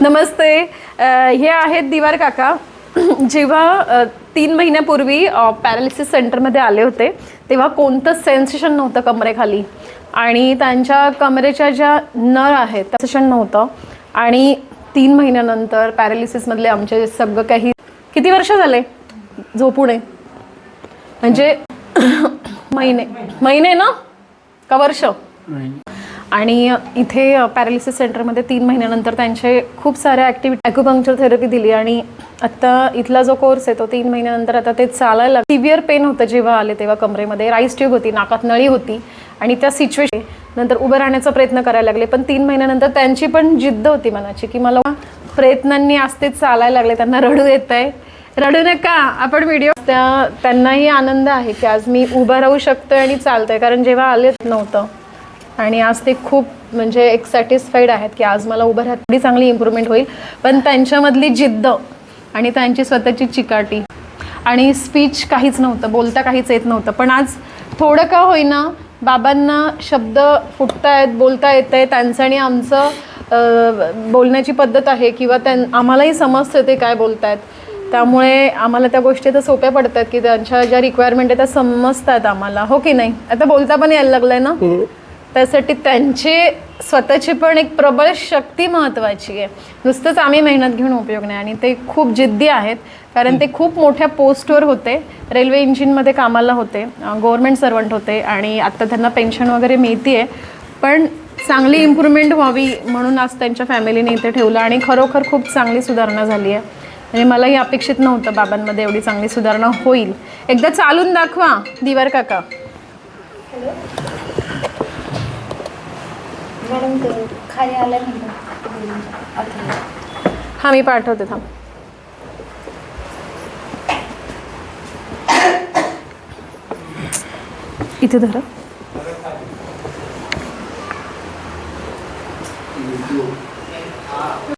नमस्ते. हे आहेत दिवार काका. जेव्हा तीन महिन्यापूर्वी पॅरालिसिस सेंटरमध्ये आले होते तेव्हा कोणतंच सेन्सेशन नव्हतं कमरेखाली. आणि त्यांच्या कमरेच्या ज्या नळ आहेत सेन्सेशन नव्हतं. आणि तीन महिन्यानंतर पॅरालिसिसमधले आमचे सगळं काही किती वर्ष झाले? झोपून म्हणजे महिने महिने ना? का वर्ष? आणि इथे पॅरालिसिस सेंटरमध्ये तीन महिन्यानंतर त्यांचे खूप साऱ्या ॲक्टिव्हिटी ॲक्युपंक्चर थेरपी दिली आणि आत्ता इथला जो कोर्स आहे तो तीन महिन्यानंतर आता ते चालायला सिव्हिअर पेन होतं जेव्हा आले तेव्हा कमरेमध्ये. राईस ट्यूब होती नाकात नळी होती. आणि त्या सिच्युएशन नंतर उभं राहण्याचा प्रयत्न करायला लागले. पण तीन महिन्यानंतर त्यांची पण जिद्द होती मनाची की मला प्रयत्नांनी आज ते चालायला लागले. त्यांना रडू येत आहे. रडू नका. आपण व्हिडिओ त्या त्यांनाही आनंद आहे की आज मी उभं राहू शकतोय आणि चालतोय. कारण जेव्हा आले नव्हतं. आणि आज ते खूप म्हणजे एक सॅटिस्फाईड आहेत की आज मला उभं राहत. थोडी चांगली इम्प्रूव्हमेंट होईल. पण त्यांच्यामधली जिद्द आणि त्यांची स्वतःची चिकाटी आणि स्पीच काहीच नव्हतं बोलता काहीच येत नव्हतं. पण आज थोडं का होईना बाबांना शब्द फुटतायत बोलता येत आहे त्यांचं आणि आमचं बोलण्याची पद्धत आहे किंवा त्यां आम्हालाही समजतं ते काय बोलतायत. त्यामुळे आम्हाला त्या गोष्टी तर सोप्या पडतात की त्यांच्या ज्या रिक्वायरमेंट आहे त्या समजतात आम्हाला. हो की नाही? आता बोलता पण यायला लागलंय ना? हो. त्यासाठी त्यांचे स्वतःची पण एक प्रबळ शक्ती महत्त्वाची आहे. नुसतंच आम्ही मेहनत घेऊन उपयोग नाही आणि ते खूप जिद्दी आहेत कारण ते खूप मोठ्या पोस्टवर होते. रेल्वे इंजिनमध्ये कामाला होते गव्हर्मेंट सर्वंट होते आणि आत्ता त्यांना पेन्शन वगैरे मिळते पण चांगली इम्प्रूव्हमेंट व्हावी म्हणून आज त्यांच्या फॅमिलीने इथे ठेवलं आणि खरोखर खूप चांगली सुधारणा झाली आहे. आणि मलाही अपेक्षित नव्हतं बाबांमध्ये एवढी चांगली सुधारणा होईल. एकदा चालून दाखवा दिवार काका. मॅडम ते खाली आलं आता हां मी पाठवते थांब. इथे धरा.